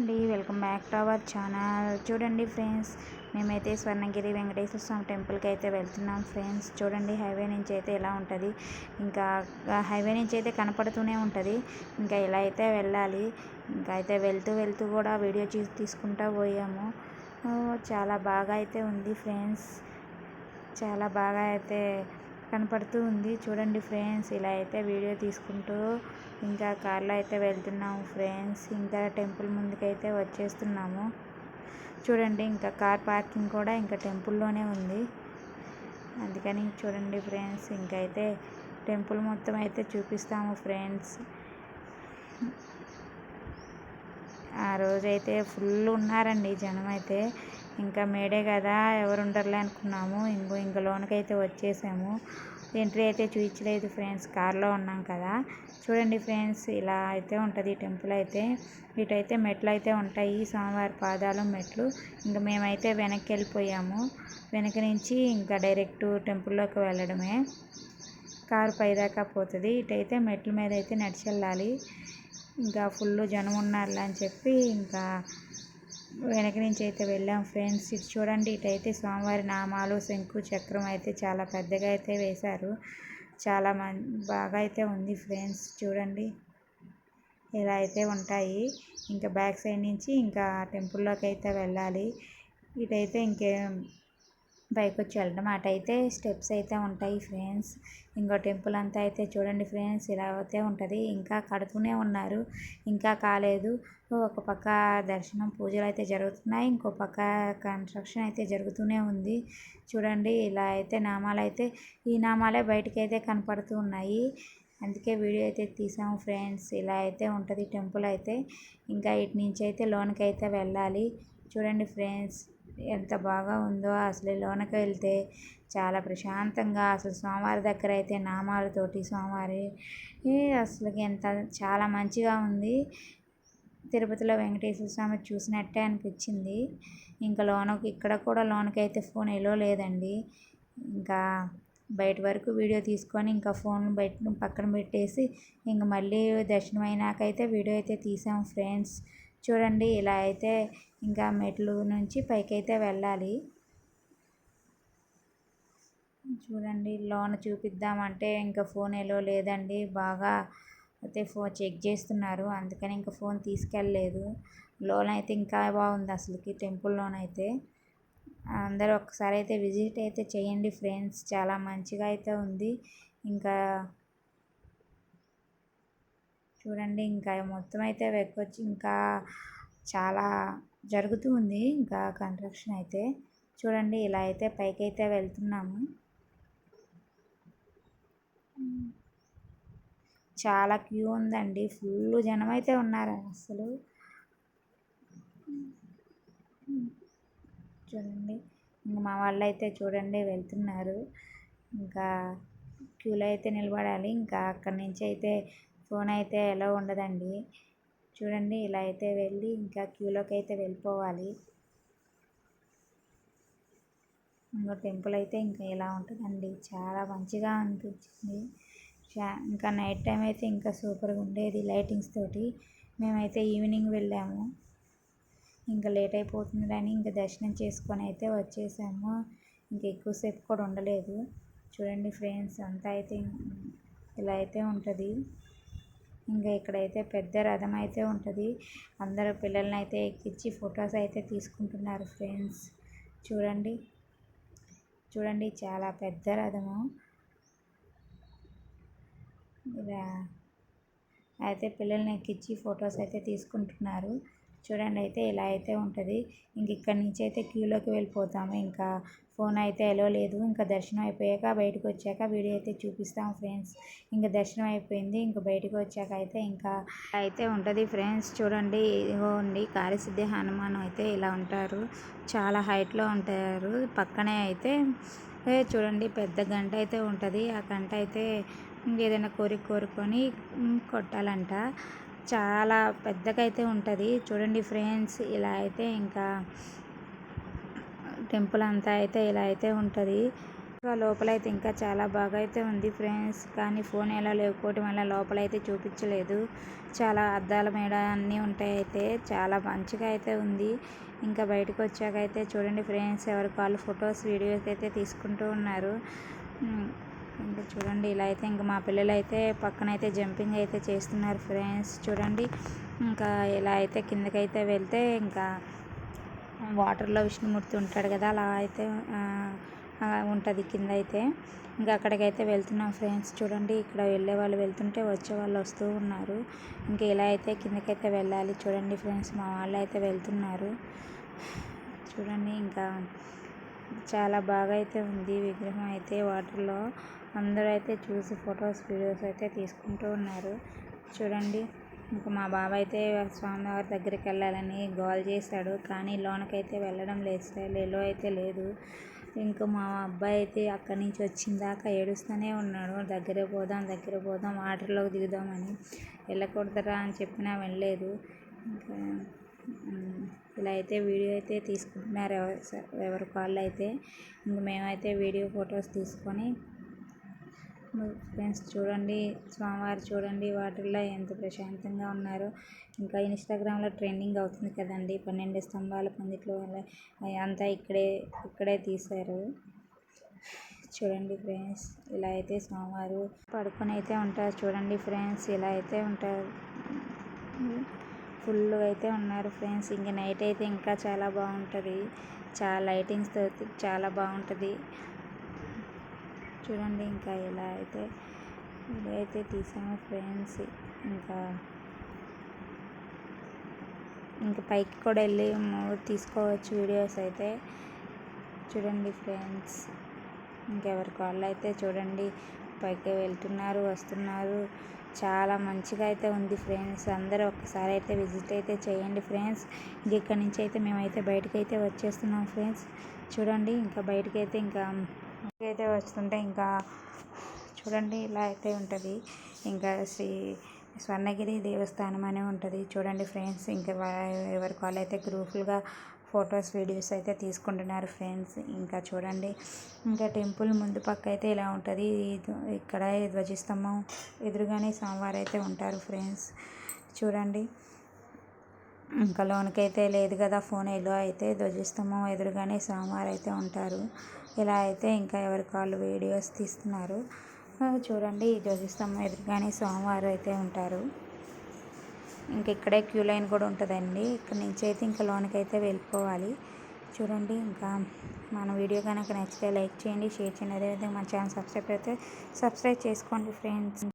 అండి. Welcome back to our channel. చూడండి friends మేమైతే స్వర్ణగిరి వెంకటేశ్వర స్వామి టెంపుల్కి అయితే వెళ్తున్నాం ఫ్రెండ్స్. చూడండి హైవే నుంచి అయితే ఎలా ఉంటుంది? ఇంకా హైవే నుంచి అయితే కనపడుతూనే ఉంటుంది. ఇంకా ఇలా అయితే వెళ్ళాలి? ఇంకా అయితే వెళ్తూ వెళ్తూ కూడా వీడియో తీసుకుంటూ పోయాము. చాలా బాగా అయితే ఉంది ఫ్రెండ్స్. చాలా బాగా అయితే కనపడుతూ ఉంది. చూడండి ఫ్రెండ్స్ ఇలా అయితే వీడియో తీసుకుంటూ ఇంకా కార్లో అయితే వెళ్తున్నాము ఫ్రెండ్స్. ఇంకా టెంపుల్ ముందుకైతే వచ్చేస్తున్నాము. చూడండి ఇంకా కార్ పార్కింగ్ కూడా ఇంకా టెంపుల్లోనే ఉంది. అందుకని చూడండి ఫ్రెండ్స్ ఇంకైతే టెంపుల్ మొత్తం అయితే చూపిస్తాము ఫ్రెండ్స్. ఆ రోజైతే ఫుల్ ఉన్నారండి జనం అయితే. ఇంకా మేడే కదా ఎవరు ఉండరులే అనుకున్నాము. ఇంకో ఇంకా లోనకైతే వచ్చేసాము. ఎంట్రీ అయితే చూపించలేదు ఫ్రెండ్స్ కార్లో ఉన్నాం కదా. చూడండి ఫ్రెండ్స్ ఇలా అయితే ఉంటుంది టెంపుల్ అయితే. ఇటైతే మెట్లు అయితే ఉంటాయి స్వామివారి పాదాలు మెట్లు. ఇంకా మేమైతే వెనక్కి వెళ్ళిపోయాము వెనక నుంచి ఇంకా డైరెక్ట్ టెంపుల్లోకి వెళ్ళడమే. కారు పైదాకా పోతుంది. ఇటైతే మెట్ల మీద అయితే నడిచి వెళ్ళాలి ఇంకా ఫుల్ జనం ఉన్నారు అని చెప్పి ఇంకా వెనక నుంచి అయితే వెళ్ళాం ఫ్రెండ్స్. ఇటు చూడండి ఇటైతే స్వామివారి నామాలు శంకు చక్రం అయితే చాలా పెద్దగా అయితే వేశారు. చాలా మం బాగా అయితే ఉంది ఫ్రెండ్స్ చూడండి. ఇలా అయితే ఉంటాయి. ఇంకా బ్యాక్ సైడ్ నుంచి ఇంకా టెంపుల్లోకి అయితే వెళ్ళాలి. ఇటైతే ఇంకేం పైకి వచ్చి వెళ్ళడం అటైతే స్టెప్స్ అయితే ఉంటాయి ఫ్రెండ్స్. ఇంకో టెంపుల్ అంతా అయితే చూడండి ఫ్రెండ్స్ ఇలా అయితే ఉంటుంది. ఇంకా కడుతూనే ఉన్నారు. ఇంకా కాలేదు. ఒక పక్క దర్శనం పూజలు అయితే జరుగుతున్నాయి. ఇంకో పక్క కన్స్ట్రక్షన్ అయితే జరుగుతూనే ఉంది. చూడండి ఇలా అయితే నామాలు అయితే ఈ నామాలే బయటకు అయితే కనపడుతూ ఉన్నాయి. అందుకే వీడియో అయితే తీసాము ఫ్రెండ్స్. ఇలా అయితే ఉంటుంది టెంపుల్ అయితే. ఇంకా ఇటు నుంచి అయితే లోనికి అయితే వెళ్ళాలి. చూడండి ఫ్రెండ్స్. ఎంత బాగా ఉందో అసలు లోనకి వెళ్తే చాలా ప్రశాంతంగా. అసలు స్వామివారి దగ్గర అయితే నామాలతోటి స్వామివారి అసలు ఎంత చాలా మంచిగా ఉంది. తిరుపతిలో వెంకటేశ్వర స్వామి చూసినట్టే అనిపించింది. ఇంకా లోనకి ఇక్కడ కూడా లోనకి అయితే ఫోన్ ఎలో లేదండి. ఇంకా బయట వరకు వీడియో తీసుకొని ఇంకా ఫోన్ బయట పక్కన పెట్టేసి ఇంక మళ్ళీ దర్శనం అయినాకైతే వీడియో అయితే తీసాం ఫ్రెండ్స్. చూడండి ఇలా అయితే ఇంకా మెట్లు నుంచి పైకైతే వెళ్ళాలి. చూడండి లోన్ చూపిద్దామంటే ఇంకా ఫోన్ ఎలా లేదండి. బాగా అయితే ఫోన్ చెక్ చేస్తున్నారు. అందుకని ఇంకా ఫోన్ తీసుకెళ్ళలేదు. లోన్ అయితే ఇంకా బాగుంది అసలుకి టెంపుల్ లోన్ అయితే అందరూ ఒకసారి అయితే విజిట్ అయితే చేయండి ఫ్రెండ్స్. చాలా మంచిగా అయితే ఉంది. ఇంకా చూడండి ఇంకా మొత్తం అయితే వెక్కొచ్చి ఇంకా చాలా జరుగుతూ ఉంది ఇంకా కన్స్ట్రక్షన్ అయితే. చూడండి ఇలా అయితే పైకి అయితే వెళ్తున్నాము. చాలా క్యూ ఉందండి ఫుల్ జనం అయితే ఉన్నారు అసలు. చూడండి ఇంకా మా వాళ్ళు అయితే చూడండి వెళ్తున్నారు. ఇంకా క్యూలో అయితే నిలబడాలి ఇంకా అక్కడి నుంచి అయితే ఫోన్ అయితే ఎలా ఉండదండి? చూడండి ఇలా అయితే వెళ్ళి ఇంకా క్యూలోకి అయితే వెళ్ళిపోవాలి. ఇంకో టెంపుల్ అయితే ఇంకా ఇలా ఉంటుందండి? చాలా మంచిగా అనిపించింది. ఇంకా నైట్ టైం అయితే ఇంకా సూపర్గా ఉండేది లైటింగ్స్ తోటి. మేమైతే ఈవినింగ్ వెళ్ళాము. ఇంకా లేట్ అయిపోతుందని ఇంకా దర్శనం చేసుకొని అయితే వచ్చేసాము. ఇంకా ఎక్కువసేపు కూడా ఉండలేదు. చూడండి ఫ్రెండ్స్ అంతా అయితే ఇలా అయితే ఉంటుంది. ఇంకా ఇక్కడైతే పెద్ద రథం అయితే ఉంటుంది. అందరూ పిల్లల్ని అయితే ఎక్కించి ఫొటోస్ అయితే తీసుకుంటున్నారు ఫ్రెండ్స్. చూడండి. చూడండి చాలా పెద్ద రథము. ఇలా అయితే పిల్లల్ని ఎక్కించి ఫొటోస్ అయితే తీసుకుంటున్నారు. చూడండి అయితే ఇలా అయితే ఉంటుంది. ఇంక ఇక్కడి నుంచి అయితే క్యూలోకి వెళ్ళిపోతాము. ఇంకా ఫోన్ అయితే ఎలో లేదు. ఇంకా దర్శనం అయిపోయాక బయటకు వచ్చాక వీడియో అయితే చూపిస్తాం ఫ్రెండ్స్ ఇంకా దర్శనం అయిపోయింది. ఇంకా బయటకు వచ్చాక అయితే ఇంకా అయితే ఉంటుంది ఫ్రెండ్స్ చూడండి ఇదిగోండి కార్యసిద్ధి హనుమాన్ అయితే ఇలా ఉంటారు. చాలా హైట్లో ఉంటారు. పక్కనే అయితే చూడండి పెద్ద గంట అయితే ఉంటుంది. ఆ గంట అయితే ఏదైనా కోరిక కోరుకొని కొట్టాలంట. చాలా పెద్దగా అయితే ఉంటుంది. చూడండి ఫ్రెండ్స్ ఇలా అయితే ఇంకా టెంపుల్ అంతా అయితే ఇలా అయితే ఉంటుంది. ఇంకా లోపలైతే ఇంకా చాలా బాగా అయితే ఉంది ఫ్రెండ్స్. కానీ ఫోన్ ఎలా లేకపోవటం వల్ల లోపలైతే చూపించలేదు. చాలా అద్దాల మేడ అన్నీ ఉంటాయి అయితే చాలా మంచిగా అయితే ఉంది. ఇంకా బయటకు వచ్చాక అయితే చూడండి ఫ్రెండ్స్ ఎవరికి వాళ్ళు ఫొటోస్ వీడియోస్ అయితే తీసుకుంటూ ఉన్నారు. ఇంకా చూడండి ఇలా అయితే ఇంకా మా పిల్లలు అయితే పక్కన అయితే జంపింగ్ అయితే చేస్తున్నారు ఫ్రెండ్స్. చూడండి ఇంకా ఇలా అయితే కిందకైతే వెళ్తే ఇంకా వాటర్లో విష్ణుమూర్తి ఉంటాడు కదా అలా అయితే ఉంటుంది కింద అయితే ఇంకా అక్కడికైతే వెళ్తున్నాం ఫ్రెండ్స్. చూడండి ఇక్కడ వెళ్ళే వాళ్ళు వెళ్తుంటే వచ్చే వాళ్ళు వస్తూ ఉన్నారు. ఇంకా ఇలా అయితే కిందకైతే వెళ్ళాలి. చూడండి ఫ్రెండ్స్ మా వాళ్ళు అయితే వెళ్తున్నారు. చూడండి ఇంకా చాలా బాగా అయితే ఉంది విగ్రహం అయితే వాటర్లో. అందరూ అయితే చూసి ఫొటోస్ వీడియోస్ అయితే తీసుకుంటూ ఉన్నారు. చూడండి ఇంకా మా బాబాయ్ అయితే స్వామివారి దగ్గరికి వెళ్ళాలని గోల్ చేశాడు. కానీ లోనకైతే వెళ్ళడం లేదు స్టైల్లో అయితే లేదు. ఇంకా మా అబ్బాయి అయితే అక్కడి నుంచి వచ్చిన దాకా ఏడుస్తూనే ఉన్నాడు. దగ్గర పోదాం దగ్గర పోదాం వాటర్లోకి దిగుదామని. వెళ్ళకూడదురా అని చెప్పినా వెళ్ళలేదు. ఇంకా ఇలా అయితే వీడియో అయితే తీసుకుంటున్నారు ఎవరు ఎవరి కాళ్ళు అయితే. ఇంక మేమైతే వీడియో ఫొటోస్ తీసుకొని ఫ్రెండ్స్ చూడండి స్వామివారు చూడండి వాటర్లో ఎంత ప్రశాంతంగా ఉన్నారో. ఇంకా ఇన్స్టాగ్రామ్లో ట్రెండింగ్ అవుతుంది కదండి పన్నెండు స్తంభాల పందిట్లు వల్ల అంతా ఇక్కడే ఇక్కడే తీశారు. చూడండి ఫ్రెండ్స్ ఇలా అయితే స్వామివారు పడుకొని అయితే ఉంటారు. చూడండి ఫ్రెండ్స్ ఇలా అయితే ఉంటారు. ఫుల్ అయితే ఉన్నారు ఫ్రెండ్స్. ఇంకా నైట్ అయితే ఇంకా చాలా బాగుంటుంది. చాలా లైటింగ్స్తో చాలా బాగుంటుంది. చూడండి ఇంకా ఎలా అయితే ఇలా అయితే తీసాము ఫ్రెండ్స్. ఇంకా ఇంకా పైకి కూడా వెళ్ళి తీసుకోవచ్చు వీడియోస్ అయితే. చూడండి ఫ్రెండ్స్. ఇంకెవరి కాళ్ళు అయితే చూడండి. పైకి వెళ్తున్నారు వస్తున్నారు. చాలా మంచిగా అయితే ఉంది ఫ్రెండ్స్. అందరూ ఒకసారి అయితే విజిట్ అయితే చేయండి ఫ్రెండ్స్. ఇంక ఇక్కడ నుంచి అయితే మేమైతే బయటకు అయితే వచ్చేస్తున్నాం ఫ్రెండ్స్. చూడండి ఇంకా బయటకైతే ఇంకా అయితే వస్తుంటే ఇంకా చూడండి ఇలా అయితే ఉంటుంది. ఇంకా శ్రీ స్వర్ణగిరి దేవస్థానం అనే ఉంటుంది. చూడండి ఫ్రెండ్స్ ఇంకా ఎవరి కాల్ అయితే గ్రూపులుగా ఫొటోస్ వీడియోస్ అయితే తీసుకుంటున్నారు ఫ్రెండ్స్. ఇంకా చూడండి ఇంకా టెంపుల్ ముందు పక్క అయితే ఇలా ఉంటుంది. ఇక్కడ ధ్వజస్తంభం ఎదురుగానే స్వామివారు అయితే ఉంటారు ఫ్రెండ్స్. చూడండి ఇంకా లోనకైతే లేదు కదా ఫోన్. ఎల్లో అయితే ధ్వజస్తంభం ఎదురుగానే స్వామివారు అయితే ఉంటారు. ఇలా అయితే ఇంకా ఎవరి కాళ్ళు వీడియోస్ తీస్తున్నారు. చూడండి ఈ ఎదురుగానే స్వామివారు అయితే ఉంటారు. ఇంక ఇక్కడే క్యూ లైన్ కూడా ఉంటుందండి. ఇక్కడ నుంచి అయితే ఇంకా లోనికి అయితే వెళ్ళిపోవాలి. చూడండి ఇంకా మన వీడియో కనుక నచ్చితే లైక్ చేయండి షేర్ చేయండి. అదేవిధంగా మన ఛానల్ సబ్స్క్రైబ్ అయితే సబ్స్క్రైబ్ చేసుకోండి ఫ్రెండ్స్.